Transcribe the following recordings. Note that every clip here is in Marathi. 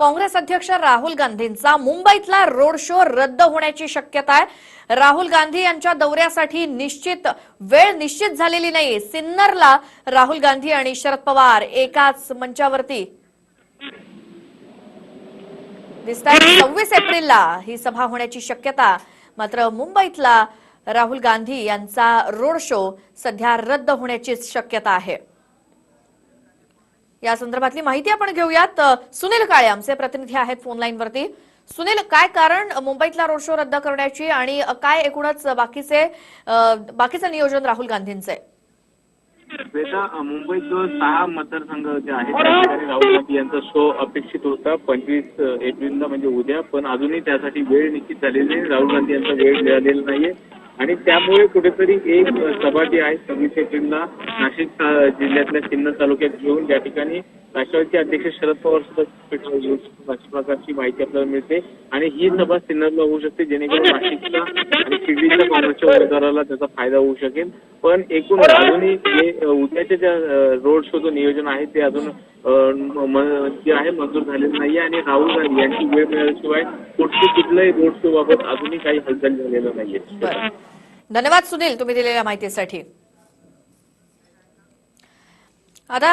काँग्रेस अध्यक्ष राहुल गांधींचा मुंबईतला रोड शो रद्द होण्याची शक्यता आहे. राहुल गांधी यांच्या दौऱ्यासाठी निश्चित वेळ निश्चित झालेली नाही. सिन्नरला राहुल गांधी आणि शरद पवार एकाच मंचावरती. दिसत आहे सव्वीस एप्रिलला ही सभा होण्याची शक्यता. मात्र मुंबईतला राहुल गांधी यांचा रोड शो सध्या रद्द होण्याची शक्यता आहे. या संदर्भातली माहिती आपण घेऊयात. सुनील काळे आमचे प्रतिनिधी आहेत फोन वरती. सुनील काय कारण मुंबईतला रोड शो रद्द करण्याची आणि काय एकूणच बाकीचे बाकीचं नियोजन राहुल गांधींचे? मुंबईत जो सहा मतदारसंघ जे आहेत राहुल गांधी यांचा शो अपेक्षित होता. पंचवीस एप्रिलला म्हणजे उद्या पण अजूनही त्यासाठी वेळ निश्चित झालेली नाही. राहुल गांधी यांचा वेळ मिळालेला नाहीये. आणि त्यामुळे कुठेतरी एक सभा जी आहे सव्वीस एप्रिलला नाशिक जिल्ह्यातल्या सिन्नर तालुक्यात घेऊन ज्या ठिकाणी राष्ट्रवादीचे अध्यक्ष शरद पवार सुद्धा घेऊ अशा प्रकारची माहिती आपल्याला मिळते. आणि ही सभा सिन्नरला होऊ शकते जेणेकरून नाशिकच्या आणि शिर्डीच्या काँग्रेसच्या उमेदवाराला त्याचा फायदा होऊ शकेल. पण एकूण अजूनही जे उद्याच्या ज्या रोड शोचं नियोजन आहे ते अजून जे आहे मंजूर झालेलं नाहीये. आणि राहुल गांधी यांची वेळ मिळाल्याशिवाय कुठली कुठल्याही रोड शो बाबत अजूनही काही हालचाल झालेलं नाहीये. धन्यवाद सुनील तुम्ही दिलेल्या माहितीसाठी. आता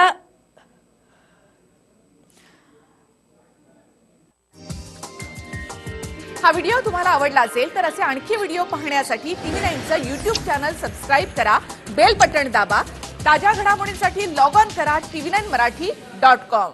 हा व्हिडिओ तुम्हाला आवडला असेल तर असे आणखी व्हिडिओ पाहण्यासाठी टीव्ही नाईनचं युट्यूब चॅनल सबस्क्राईब करा बेल बटन दाबा ताज्या घडामोडींसाठी लॉग ऑन करा TV nine Marathi dot com.